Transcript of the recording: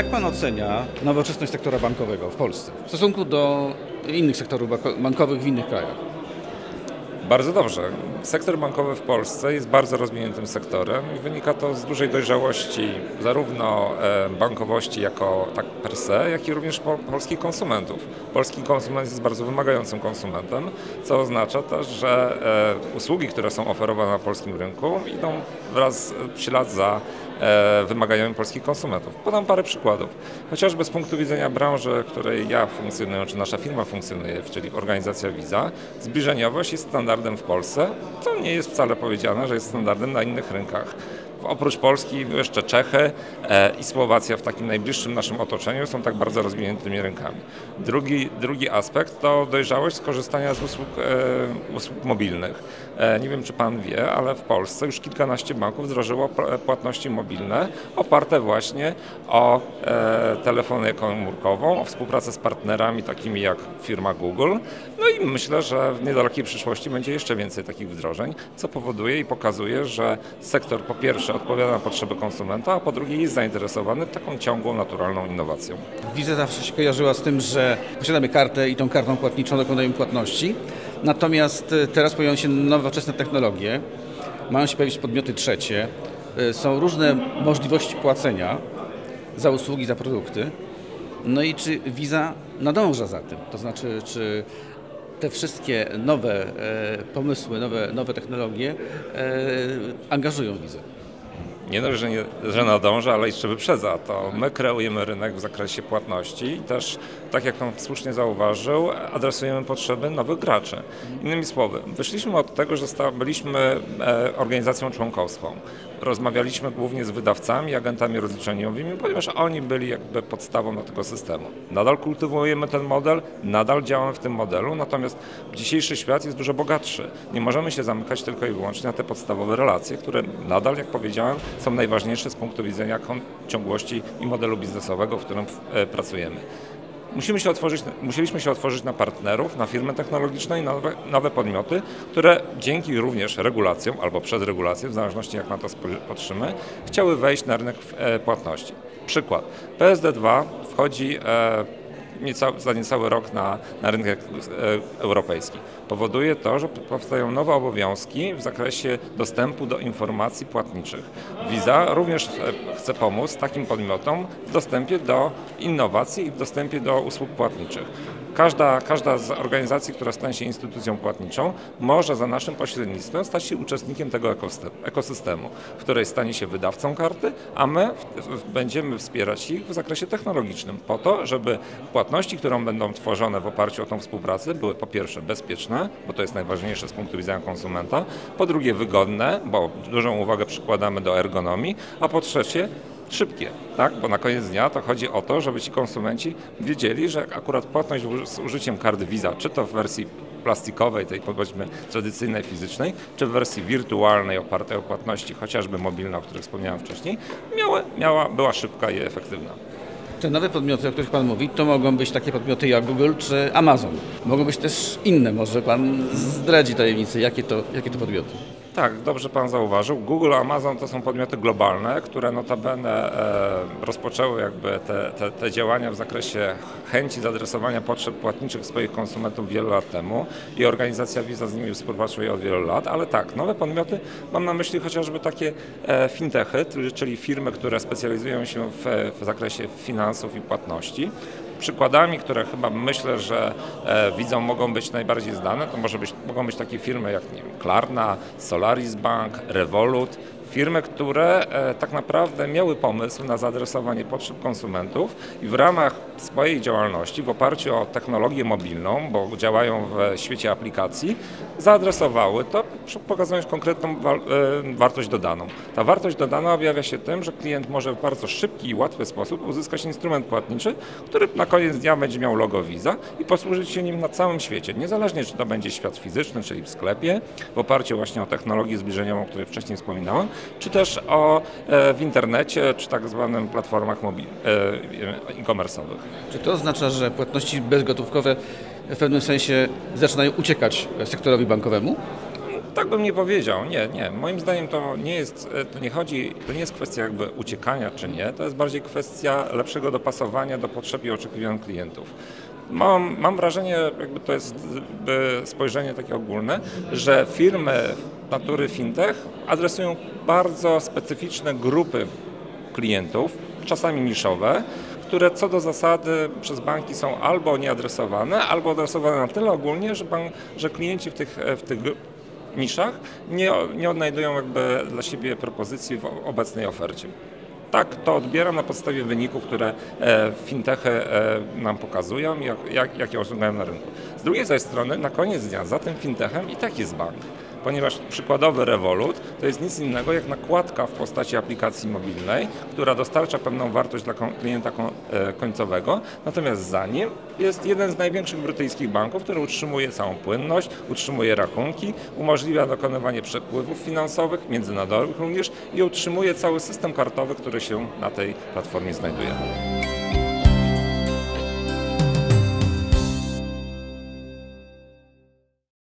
Jak pan ocenia nowoczesność sektora bankowego w Polsce w stosunku do innych sektorów bankowych w innych krajach? Bardzo dobrze. Sektor bankowy w Polsce jest bardzo rozwiniętym sektorem i wynika to z dużej dojrzałości zarówno e, bankowości jako tak per se, jak i również polskich konsumentów. Polski konsument jest bardzo wymagającym konsumentem, co oznacza też, że e, usługi, które są oferowane na polskim rynku idą wraz w ślad za e, wymaganiami polskich konsumentów. Podam parę przykładów. Chociażby z punktu widzenia branży, w której ja funkcjonuję, czy nasza firma funkcjonuje, czyli organizacja Visa, zbliżeniowość jest standardem w Polsce. To nie jest wcale powiedziane, że jest standardem na innych rynkach. Oprócz Polski jeszcze Czechy e, i Słowacja w takim najbliższym naszym otoczeniu są tak bardzo rozwiniętymi rynkami. Drugi, drugi aspekt to dojrzałość skorzystania z usług, e, usług mobilnych. E, nie wiem, czy Pan wie, ale w Polsce już kilkanaście banków wdrożyło płatności mobilne oparte właśnie o telefony komórkową, o współpracę z partnerami takimi jak firma Google. No i myślę, że w niedalekiej przyszłości będzie jeszcze więcej takich wdrożeń, co powoduje i pokazuje, że sektor po pierwsze pierwsze odpowiada na potrzeby konsumenta, a po drugie jest zainteresowany taką ciągłą, naturalną innowacją. Wiza zawsze się kojarzyła z tym, że posiadamy kartę i tą kartą płatniczą dokonujemy płatności. Natomiast e, teraz pojawiają się nowoczesne technologie, mają się pojawić podmioty trzecie, e, są różne możliwości płacenia za usługi, za produkty. No i czy Visa nadąża za tym? To znaczy, czy te wszystkie nowe e, pomysły, nowe, nowe technologie angażują Visa? Nie dość, że, że nadąża, ale jeszcze wyprzedza. To my kreujemy rynek w zakresie płatności i też, tak jak Pan słusznie zauważył, adresujemy potrzeby nowych graczy. Innymi słowy, wyszliśmy od tego, że byliśmy e, organizacją członkowską. Rozmawialiśmy głównie z wydawcami, agentami rozliczeniowymi, ponieważ oni byli jakby podstawą do tego systemu. Nadal kultywujemy ten model, nadal działamy w tym modelu, natomiast dzisiejszy świat jest dużo bogatszy. Nie możemy się zamykać tylko i wyłącznie na te podstawowe relacje, które nadal, jak powiedziałem, są najważniejsze z punktu widzenia ciągłości i modelu biznesowego, w którym e, pracujemy. Musimy się otworzyć, musieliśmy się otworzyć na partnerów, na firmy technologiczne i nowe, nowe podmioty, które dzięki również regulacjom albo przez regulacje, w zależności jak na to patrzymy, chciały wejść na rynek e, płatności. Przykład. PSD2 wchodzi niecały, za niecały rok na, na rynek e, europejski. Powoduje to, że powstają nowe obowiązki w zakresie dostępu do informacji płatniczych. Visa również chce pomóc takim podmiotom w dostępie do innowacji i w dostępie do usług płatniczych. Każda, każda z organizacji, która stanie się instytucją płatniczą, może za naszym pośrednictwem stać się uczestnikiem tego ekosystemu, w której stanie się wydawcą karty, a my będziemy wspierać ich w zakresie technologicznym, po to, żeby płatności, które będą tworzone w oparciu o tą współpracę, były po pierwsze bezpieczne, bo to jest najważniejsze z punktu widzenia konsumenta, po drugie wygodne, bo dużą uwagę przykładamy do ergonomii, a po trzecie szybkie, tak? bo na koniec dnia to chodzi o to, żeby ci konsumenci wiedzieli, że akurat płatność z użyciem karty Visa, czy to w wersji plastikowej, tej powiedzmy tradycyjnej, fizycznej, czy w wersji wirtualnej opartej o płatności, chociażby mobilne, o których wspomniałem wcześniej, miała, miała, była szybka i efektywna. Te nowe podmioty, o których Pan mówi, to mogą być takie podmioty jak Google czy Amazon. Mogą być też inne, może Pan zdradzi tajemnicy, jakie to, jakie to podmioty. Tak, dobrze Pan zauważył. Google, Amazon to są podmioty globalne, które notabene e, rozpoczęły jakby te, te, te, działania w zakresie chęci zadresowania potrzeb płatniczych swoich konsumentów wiele lat temu i organizacja Visa z nimi współpracuje od wielu lat, ale tak, nowe podmioty, mam na myśli chociażby takie e, fintechy, czyli firmy, które specjalizują się w, w zakresie finansów i płatności. Przykładami, które chyba myślę, że e, widzą mogą być najbardziej znane, to może być, mogą być takie firmy jak nie wiem, Klarna, Solaris Bank, Revolut, firmy, które e, tak naprawdę miały pomysł na zaadresowanie potrzeb konsumentów i w ramach swojej działalności, w oparciu o technologię mobilną, bo działają w świecie aplikacji, zaadresowały to, pokazując konkretną e, wartość dodaną. Ta wartość dodana objawia się tym, że klient może w bardzo szybki i łatwy sposób uzyskać instrument płatniczy, który na koniec dnia będzie miał logo Visa i posłużyć się nim na całym świecie. Niezależnie, czy to będzie świat fizyczny, czyli w sklepie, w oparciu właśnie o technologię zbliżeniową, o której wcześniej wspominałem, czy też o, e, w internecie, czy tak zwanym platformach e, e-commerce'owych. Czy to oznacza, że płatności bezgotówkowe w pewnym sensie zaczynają uciekać sektorowi bankowemu? Tak bym nie powiedział. Nie, nie. Moim zdaniem to nie jest, to nie chodzi, to nie jest kwestia jakby uciekania czy nie, to jest bardziej kwestia lepszego dopasowania do potrzeb i oczekiwań klientów. Mam, mam wrażenie, jakby to jest spojrzenie takie ogólne, że firmy natury fintech adresują bardzo specyficzne grupy klientów, czasami niszowe, które co do zasady przez banki są albo nieadresowane, albo adresowane na tyle ogólnie, że, bank, że klienci w tych, w tych niszach nie, nie odnajdują jakby dla siebie propozycji w obecnej ofercie. Tak, to odbieram na podstawie wyników, które e, fintechy e, nam pokazują, jak, jak, jakie osiągają na rynku. Z drugiej zaś strony, na koniec dnia, za tym fintechem i tak jest bank ponieważ przykładowy Revolut to jest nic innego jak nakładka w postaci aplikacji mobilnej, która dostarcza pewną wartość dla klienta e, końcowego, natomiast za nim jest jeden z największych brytyjskich banków, który utrzymuje całą płynność, utrzymuje rachunki, umożliwia dokonywanie przepływów finansowych, międzynarodowych również i utrzymuje cały system kartowy, który się na tej platformie znajduje.